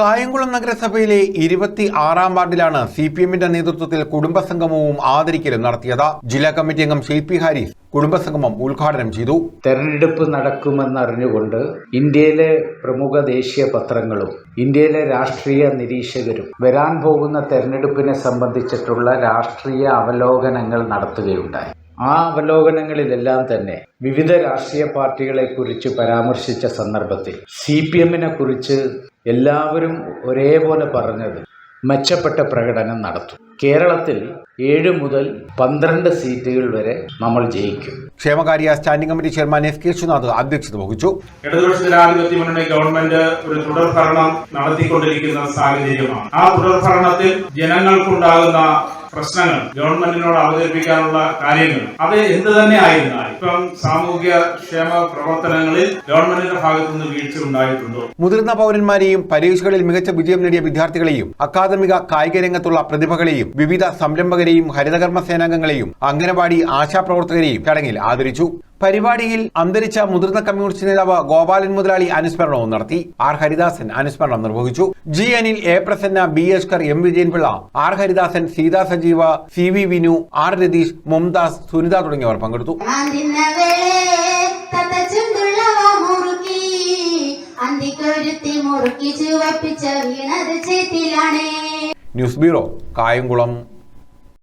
കായംകുളം നഗരസഭയിലെ ഇരുപത്തി ആറാം വാർഡിലാണ് സി പി എമ്മിന്റെ നേതൃത്വത്തിൽ കുടുംബസംഗമവും ആദരിക്കലും നടത്തിയത്. ജില്ലാ കമ്മിറ്റി അംഗം ഷെയ്പി ഹാരിസ് കുടുംബസംഗമം ഉദ്ഘാടനം ചെയ്തു. തെരഞ്ഞെടുപ്പ് നടക്കുമെന്നറിഞ്ഞുകൊണ്ട് ഇന്ത്യയിലെ പ്രമുഖ ദേശീയ പത്രങ്ങളും ഇന്ത്യയിലെ രാഷ്ട്രീയ നിരീക്ഷകരും വരാൻ പോകുന്ന തെരഞ്ഞെടുപ്പിനെ സംബന്ധിച്ചിട്ടുള്ള രാഷ്ട്രീയ അവലോകനങ്ങൾ നടത്തുകയുണ്ടായി. ആ അവലോകനങ്ങളിലെല്ലാം തന്നെ വിവിധ രാഷ്ട്രീയ പാർട്ടികളെ കുറിച്ച് പരാമർശിച്ച സന്ദർഭത്തിൽ സി പി എമ്മിനെ കുറിച്ച് എല്ലാവരും ഒരേപോലെ പറഞ്ഞത് മെച്ചപ്പെട്ട പ്രകടനം നടത്തും. കേരളത്തിൽ ഏഴ് മുതൽ പന്ത്രണ്ട് സീറ്റുകൾ വരെ നമ്മൾ ജയിക്കും. ക്ഷേമകാര്യ standing committee chairman S K Viswanath അധ്യക്ഷത വഹിച്ചു. ഇടതുപക്ഷ ജനാധിപത്യ മുന്നണി ഗവൺമെന്റ് ഒരു തുടർഭരണം നടത്തിക്കൊണ്ടിരിക്കുന്ന സാഹചര്യമാണ്. ആ തുടർഭരണത്തിൽ ജനങ്ങൾക്കുണ്ടാകുന്ന പ്രശ്നങ്ങൾ ഗവൺമെന്റിനോട് അവതരിപ്പിക്കാനുള്ള കാര്യങ്ങൾ. അത് എന്ത് തന്നെ ആയിരുന്നാൽ ഇപ്പം സാമൂഹ്യ ക്ഷേമ പ്രവർത്തനങ്ങളിൽ ഗവൺമെന്റിന്റെ ഭാഗത്തു നിന്ന് വീഴ്ച ഉണ്ടായിട്ടുണ്ടോ? മുതിർന്ന പൗരന്മാരെയും പരീക്ഷകളിൽ മികച്ച വിജയം നേടിയ വിദ്യാർത്ഥികളെയും അക്കാദമിക കായിക രംഗത്തുള്ള പ്രതിഭകളെയും വിവിധ സംരംഭകരെയും ഹരിതകർമ്മ സേനാംഗങ്ങളെയും അംഗനവാടി ആശാപ്രവർത്തകരെയും ചടങ്ങിൽ ആദരിച്ചു. പരിപാടിയിൽ അന്തരിച്ച മുതിർന്ന കമ്മ്യൂണിസ്റ്റ് നേതാവ് ഗോപാലൻ മുതലാളി അനുസ്മരണവും നടത്തി. ആർ ഹരിദാസൻ അനുസ്മരണം നിർവഹിച്ചു. G Anil A Prasanna B Eskar M Vijayanpillai R Haridasan Seetha Sajeeva C V Vinu R Ratheesh Mumtaz Sunitha തുടങ്ങിയവർ പങ്കെടുത്തു. News bureau Kayamkulam.